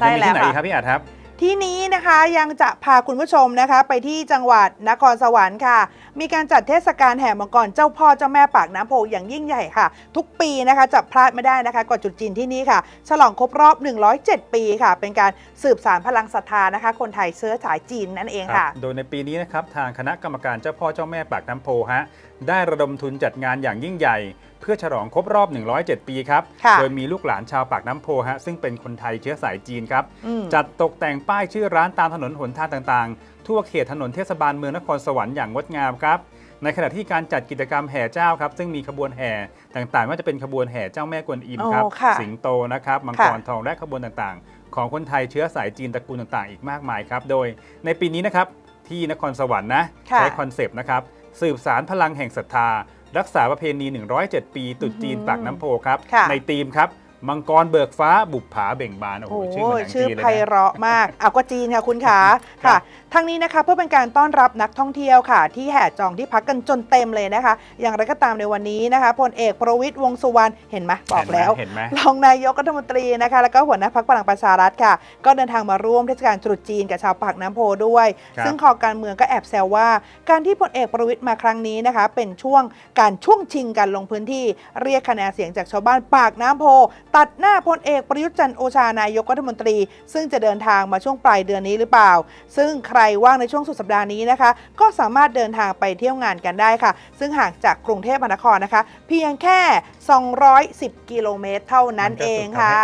ใช่ยังมีแล้ที่ไหนอีกคค่ะ รับพี่อาจครับ ที่นี้นะคะยังจะพาคุณผู้ชมนะคะ ไปที่จังหวัดนครสวรรค์ค่ะ มีการจัดเทศกาลแห่มังกรเจ้าพ่อเจ้าแม่ปากน้ำโพอย่างยิ่งใหญ่ค่ะ ทุกปีนะคะจะพลาดไม่ได้นะคะก่อนจุดจีนที่นี่ค่ะ ฉลองครบรอบ 107 ปีค่ะ เป็นการสืบสารพลังศรัทธานะคะ คนไทยเชื้อสายจีนนั่นเองครัค่ะบโดยในปีนี้นะครับทางคณะกรรมการเจ้าพ่อเจ้าแม่ปากน้ำโพฮะได้ระดมทุนจัดงานอย่างยิ่งใหญ่ เพื่อฉลองครบรอบ 107 ปีครับค่ะโดยมีลูกหลานชาวปากน้ำโพฮะซึ่งเป็นคนไทยเชื้อสายจีนครับอืมจัดตกแต่งป้ายชื่อร้านตามถนนหนทางต่างๆ ทั่วเขตถนนเทศบาลเมืองนครสวรรค์อย่างงดงามครับ ในขณะที่การจัดกิจกรรมแห่เจ้าครับ ซึ่งมีขบวนแห่ต่างๆไม่ว่าจะเป็นขบวนแห่เจ้าแม่กวนอิมครับ โอ้ค่ะสิงโตนะครับมังกรค่ะ ทองและขบวนต่างๆ ของคนไทยเชื้อสายจีนตระกูลต่างๆ อีกมากมายครับ โดยในปีนี้นะครับที่นครสวรรค์นะค่ะ ใช้คอนเซปต์นะครับสืบสารพลังแห่งศรัทธา รักษาประเพณี 107 ปีตรุษจีนปากน้ำโพครับค่ะ ในธีมครับ มังกรเบิกฟ้าบุปผาเบ่งบาน โอ้โห โอ้ชื่อเหมือนหนังชื่อจีนเลยไพนะ เราะมากเอาก็จีนค่ะคุณขาครัค่ะบทั้งนี้นะคะเพื่อเป็นการต้อนรับนักท่องเที่ยวค่ะ ที่แห่จองที่พักกันจนเต็มเลยนะคะ อย่างไรก็ตามในวันนี้นะคะพลเอกประวิตยวงษ์สุวรรณเห็นไหมบอกแล้ว เห็นไหม รองนายกรัฐมนตรีนะคะ แล้วก็หัวหน้าพักพลังประชารัฐค่ะ ก็เดินทางมาร่วมเทศกาลตรุษจีนกับชาวปากน้ำโพด้วย ครับ ซึ่งคอการเมืองก็แอบแซวว่า การที่พลเอกประวิตยมาครั้งนี้นะคะ เป็นช่วงการช่วงชิงกันลงพื้นที่ เรียกคะแนนเสียงจากชาวบ้านปากน้ำโพตัดหน้าพลเอกประยุทธ์จันโอชานายกรัฐมนตรี ซึ่งจะเดินทางมาช่วงปลายเดือนนี้หรือเปล่า ซึ่งใครว่างในช่วงสุดสัปดาห์นี้นะคะ ก็สามารถเดินทางไปเที่ยวงานกันได้ค่ะ ซึ่งห่างจากกรุงเทพมหานครนะคะ เพียงแค่ 210 กิโลเมตรเท่านั้นเองค่ะ